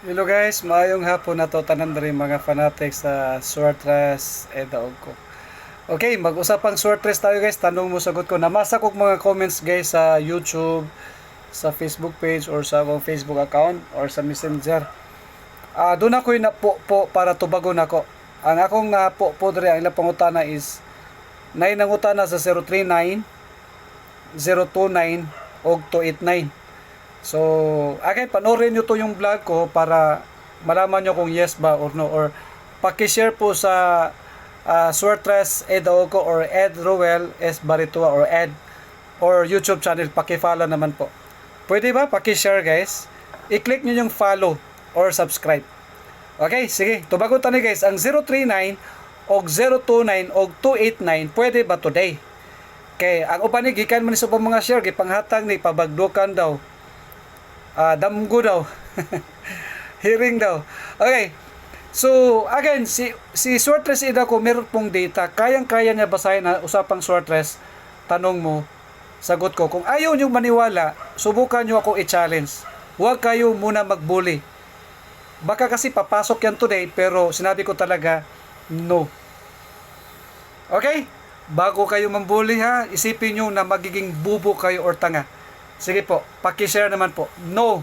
Hello guys, maayong hapon na to tanan rin mga fanatics sa Swartres e daog ko. Okay, mag-usapang Swartres tayo guys. Tanong mo sagot ko. Namasa ko mga comments guys sa YouTube, sa Facebook page or sa akong Facebook account or sa Messenger. Ah, doon ako na po, po para tubagon ako. Ang akong na po po diri ang ilang pangutana is nay nangutana sa 039 029 og 289. So, again, panoorin nyo to yung vlog ko para malaman nyo kung yes ba or no. Or pakishare po sa uh, Swertres Ed Aoco or Ed Ruel S. Baritua or Ed or YouTube channel. Pakifollow naman po. Pwede ba? Pakishare guys. I-click nyo yung follow or subscribe. Okay, sige. Tubagon tani guys. Ang 039 og 029 og 289 pwede ba today? Kay ang upan ni gikan man sa mga share gipanghatag ni pabagdukan daw ah damgo daw. Hearing daw. Okay. So, again, si si Swartres Ida ko meron pong data. Kayang-kaya niya basahin na usapang Swartres. Tanong mo, sagot ko. Kung ayaw niyo maniwala, subukan niyo ako i-challenge. Huwag kayo muna magbully. Baka kasi papasok yan today, pero sinabi ko talaga, no. Okay? Bago kayo mambully ha, isipin nyo na magiging bubo kayo or tanga. Sige po, pakishare naman po. No.